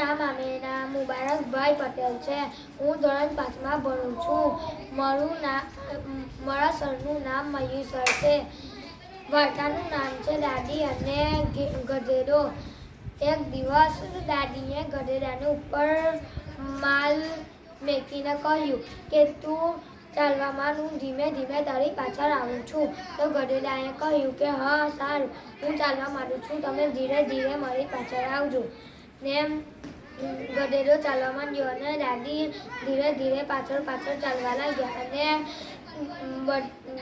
નામ આમેના મુબારકભાઈ પટેલ છે. હું ધોરણ પાંચમાં ભણું છું. મારું નામ મારા સરનું નામ મયુર સર છે. વાર્તાનું નામ છે દાદી અને ગધેડો. એક દિવસ દાદીએ ગધેડાને ઉપર માલ મેકીને કહ્યું કે, તું ચાલવામાં હું ધીમે ધીમે તારી પાછળ આવું છું. તો ગઢેડાએ કહ્યું કે, હા, સારું. હું ચાલવા માંડું છું. તમે ધીરે ધીરે મારી પાછળ આવજો. ને ગધેડો ચાલવા માંડ્યો અને દાદી ધીરે ધીરે પાછળ પાછળ ચાલવા લાગ્યા અને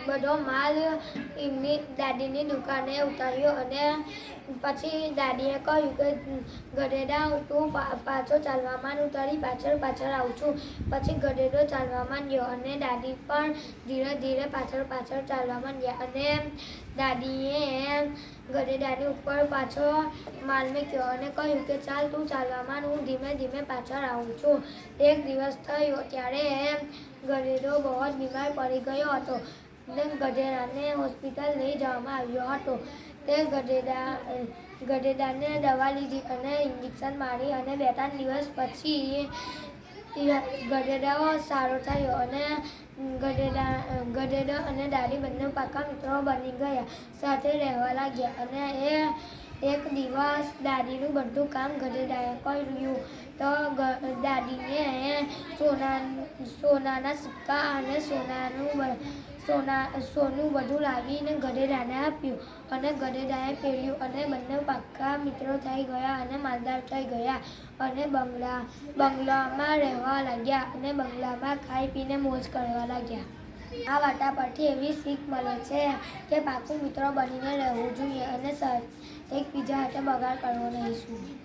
બધો માલ એમની દાદીની દુકાને ઉતાર્યો અને પછી દાદીએ કહ્યું કે, ગધેડા, તું પાછો ચાલવામાં ઉતારી, પાછળ પાછળ આવું છું. પછી ગધેડો ચાલવા માંડ્યો અને દાદી પણ ધીરે ધીરે પાછળ પાછળ ચાલવા માંડ્યા અને દાદીએ ગધેડાની ઉપર પાછો માલ મૂક્યો અને કહ્યું કે, ચાલ, તું ચાલવામાં હું ધીમે ધીમે પાછળ આવું છું. એક દિવસ થયો ત્યારે ગધેડો બહુ બીમાર પડી ગયો હતો. ને ગઢેડાને હોસ્પિટલ લઈ જવામાં આવ્યો હતો. તે ગઢેડા ગઢેડાને દવા લીધી અને ઇન્જેક્શન મારી અને બે ત્રણ દિવસ પછી ગધેડાઓ સારો થયો અને ગધેડા ગધેડો અને દાદી બંને પાકા મિત્રો બની ગયા. સાથે રહેવા લાગ્યા અને એ એક દિવસ દાદીનું બધું કામ ગધેડાએ કર્યું. તો દાદીને સોના, સોનાના સિક્કા અને સોનાનું સોના, સોનું બધું લાવીને ગધેડાને આપ્યું અને ગધેડાએ પહેર્યું અને બંને પાક્કા મિત્રો થઈ ગયા અને માલદાર થઈ ગયા અને બંગલા, બંગલામાં રહેવા લાગ્યા અને બંગલામાં ખાઈ પીને મોજ કરવા લાગ્યા. આ વાટા પરથી એવી શીખ મળે છે કે પાકું મિત્રો બનીને રહેવું જોઈએ અને એકબીજા હાથે બગાડ કરવો નહીં જોઈએ